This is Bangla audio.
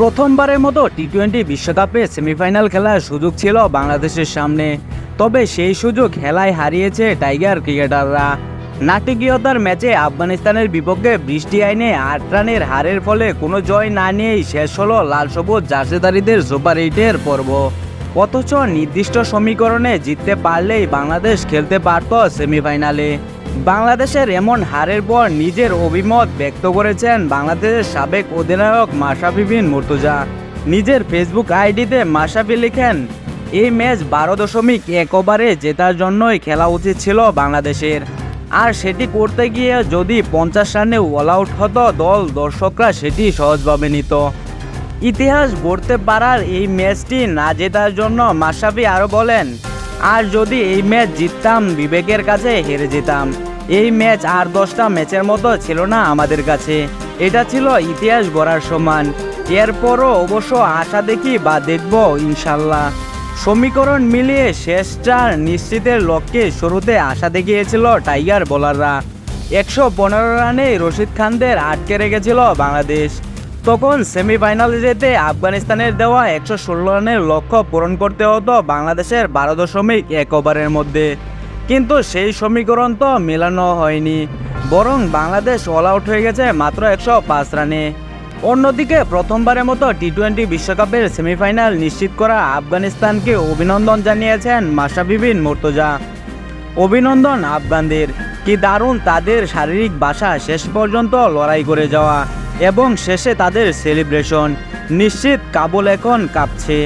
প্রথমবারের মতো টি টোয়েন্টি বিশ্বকাপে সেমিফাইনাল খেলার সুযোগ ছিল বাংলাদেশের সামনে। তবে সেই সুযোগ খেলায় হারিয়েছে টাইগার ক্রিকেটাররা। নাটকীয়তার ম্যাচে আফগানিস্তানের বিপক্ষে বৃষ্টি আইনে আট রানের হারের ফলে কোনো জয় না নিয়েই শেষ হলো লাল সবুজ জার্সিদারিদের সুপার এইটের পর্ব। অথচ নির্দিষ্ট সমীকরণে জিততে পারলেই বাংলাদেশ খেলতে পারত সেমিফাইনালে বাংলাদেশের এমন হারের পর নিজের অভিমত ব্যক্ত করেছেন বাংলাদেশের সাবেক অধিনায়ক মাশরাফি বিন মুর্তুজা। নিজের ফেসবুক আইডিতে মাশরাফি লিখেন, এই ম্যাচ বারো দশমিক এক ওভারে জেতার জন্যই খেলা উচিত ছিল বাংলাদেশের। আর সেটি করতে গিয়ে যদি পঞ্চাশ রানে অল আউট হতো, দল দর্শকরা সেটি সহজভাবে নিত। ইতিহাস গড়তে পারার এই ম্যাচটি না জেতার জন্য মাশরাফি আরও বলেন আর যদি এই ম্যাচ জিততাম, বিবেকের কাছে হেরে যেতাম। এই ম্যাচ আর দশটা ম্যাচের মতো ছিল না আমাদের কাছে। এটা ছিল ইতিহাস গড়ার সমান। এরপরও অবশ্য আশা দেখি বা দেখব, ইনশাল্লাহ। সমীকরণ মিলিয়ে শেষ চার নিশ্চিতের লক্ষ্যে শুরুতে আশা দেখিয়েছিল টাইগার বোলাররা। একশো পনেরো রানে রশিদ খানদের আটকে রেখেছিল বাংলাদেশ। তখন সেমিফাইনালে যেতে আফগানিস্তানের দেওয়া একশো ষোলো রানের লক্ষ্য পূরণ করতে হতো বাংলাদেশের বারো দশমিক এক ওভারের মধ্যে। কিন্তু সেই সমীকরণ তো মেলানো হয়নি, বরং বাংলাদেশ অল আউট হয়ে গেছে মাত্র একশো পাঁচ রানে। অন্যদিকে প্রথমবারের মতো টি টোয়েন্টি বিশ্বকাপের সেমিফাইনাল নিশ্চিত করা আফগানিস্তানকে অভিনন্দন জানিয়েছেন মাশরাফি বিন মুর্তজা। অভিনন্দন আফগানদের, কি দারুণ তাদের শারীরিক বাসা শেষ পর্যন্ত লড়াই করে যাওয়া। এবং শেষে তাদের সেলিব্রেশন নিশ্চিত কাবুল এখন কাঁপছে।